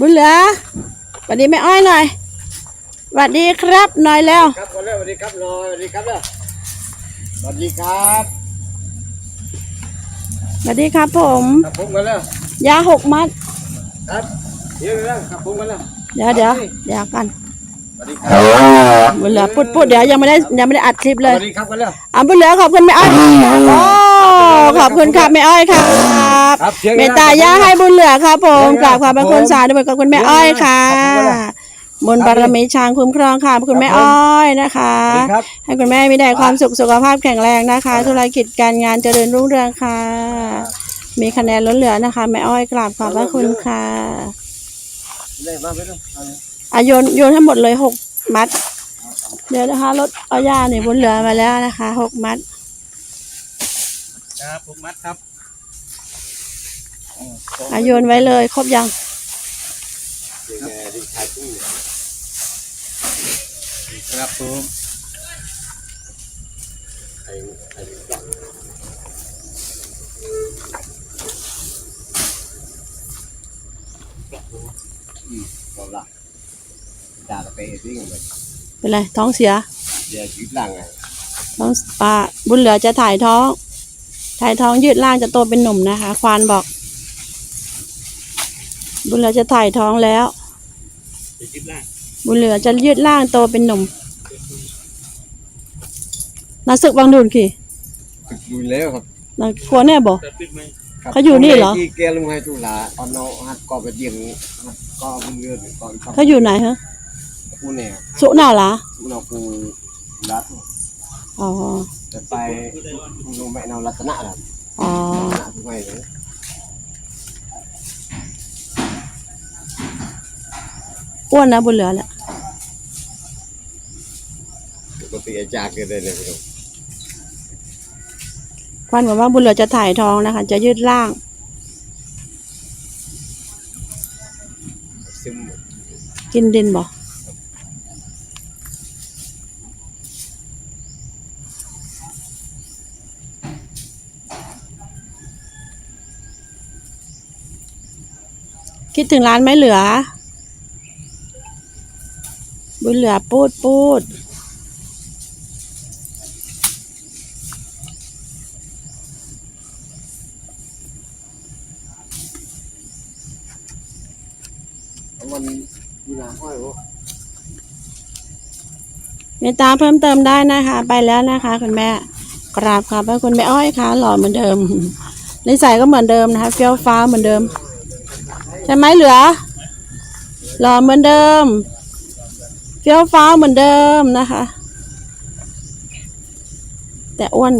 บุญเหลือสวัสดีแม่อ้อยหน่อยสวัสดีครับหน่อยแล้ว ครับก่อนเลยสวัสดีครับรอสวัสดีครับเลยสวัสดีครับสวัสดีครับผมครับผมกันเลยยาหกมัดครับเดี๋ยวเลยครับผมกันเลยเดี๋ยวเดี๋ยวเดี๋ยวกันสวัสดีครั บบุญเหลือพูดพูดเดี๋ยวยังไม่ได้ยังไม่ได้อัดคลิปสเลยวัสดีครับกันเลยอะบุญเหลือขอบคุณแม่อ้อยโอ้ขอบคุณครับแม่อ้อยครับครับเสียงเมตตาย่าให้บุญเหลือครับผมกราบขอบพระคุณสาธุขอบคุณแม่อ้อยค่ะบุญบารมีช้างคุ้มครองค่ะขอบคุณแม่อ้อยนะคะสวัสดีครับให้คุณแม่มีแต่ความสุขสุขภาพแข็งแรงนะคะ ธุรกิจการงานเจริญรุ่งเรืองค่ะ มีคะแนนล้นเหลือนะคะ แม่อ้อยกราบขอบพระคุณค่ะ เลยมาไปเลยเอาเลยอาโยนโยนให้หมดเลยหกมัด เดี๋ยวนะคะรถเอายาเนี่ยบุญเหลือมาแล้วนะคะหกมัดครับผมมัดครับอาโยนไว้เลยครบยังครับผมอืมก็ละ ด่าตะเปย์ทิ้งเลยเป็นไรท้องเสียเดี๋ยวชีวิตหลังไงท้องปลาบุญเหลือจะถ่ายท้อง ถ่ายท้องยืดล่างจะโตเป็นหนุ่มนะคะ ควานบอก บุญเหลือจะถ่ายท้องแล้วชีวิตหลังบุญเหลือจะยืดล่างโตเป็นหนุ่มนาศึกวังดุนขี่ดูแล้วครับนาครัวแน่บอก เขาอยู่นี่เหรอ ที่แกลงให้ตุลาเอาเนาหัดก่อไปเดียงหัดก่อบุญเรือนก่อนครับเขาอยู่ไหนฮะ ปูเนี่ยสุหนาวเหรอปูเราปูรัดอ๋อจะไปปูลงแม่เนารัตนะครับอ๋อรัตนะทุกไงเลยอ้วนนะบุญเหลือแหละปกติอาจารย์ก็ได้เลยครับควานบอกว่าบุญเหลือจะถ่ายท้องนะคะ จะยืดล่าง ซึมกินดินบ่ คิดถึงร้านไหมเหลือ บุญเหลือปูดปูดมันมีน้ำห้อยโอ้เมตตาเพิ่มเติมได้นะคะ ไปแล้วนะคะ คุณแม่กราบขอบพระคุณแม่อ้อยค่ะหล่อเหมือนเดิมนิสัยก็เหมือนเดิมนะคะเฟี้ยวฟ้าวเหมือนเดิมใช่ไหมเหลือ หล่อเหมือนเดิม เฟี้ยวฟ้าเหมือนเดิมนะคะ แต่อ้วน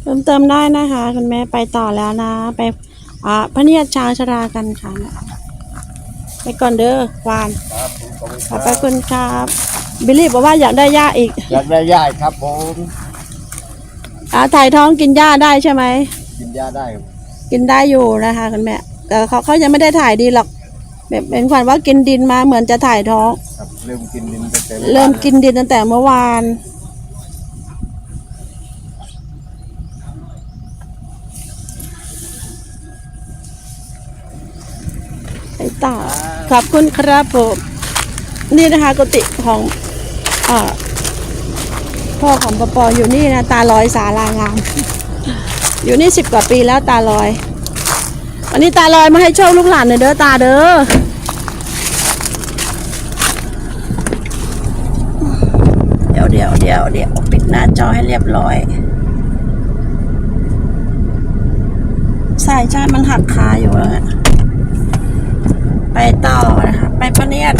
เพิ่มเติมได้นะคะคุณแม่ไปต่อแล้วนะ ไปอ่าพระเนียดช้างชรากันค่ะ ไปก่อนเด้อควานครับผมขอบคุณขคอรับบพระคุณครับ บิลลี่บอกว่าอยากได้ย่าอีกอยากได้ย่ายครับผมอ่าถ่ายท้องกินหญ้าได้ใช่ไหม กินยาได้ครับกินได้อยู่นะคะคุณแม่แต่เขาเขายังไม่ได้ถ่ายดีหรอก แบบเป็นขวัญว่ากินดินมาเหมือนจะถ่ายท้อง ครับเริ่มกินดินตั้งแต่เริ่มกินดินตั้งแต่เมื่อวานไอ้ตาขอบคุณครับผมนี่นะคะกุฏิของอ่าพ่อของปอปออยู่นี่นะตาลอยสาลางาม อยู่นี่สิบกว่าปีแล้วตาลอยวั นนี้ตาลอยมาให้โชคลูกหลานหน่อยเด้อตาเด้อเดี๋ยวเดี๋ยวเดี๋ยวเดี๋ยวปิดหน้าจอให้เรียบร้อยใช่ใช่มันหักคาอยู่แล้วอะไปต่อนะคะ ไปพะเนียด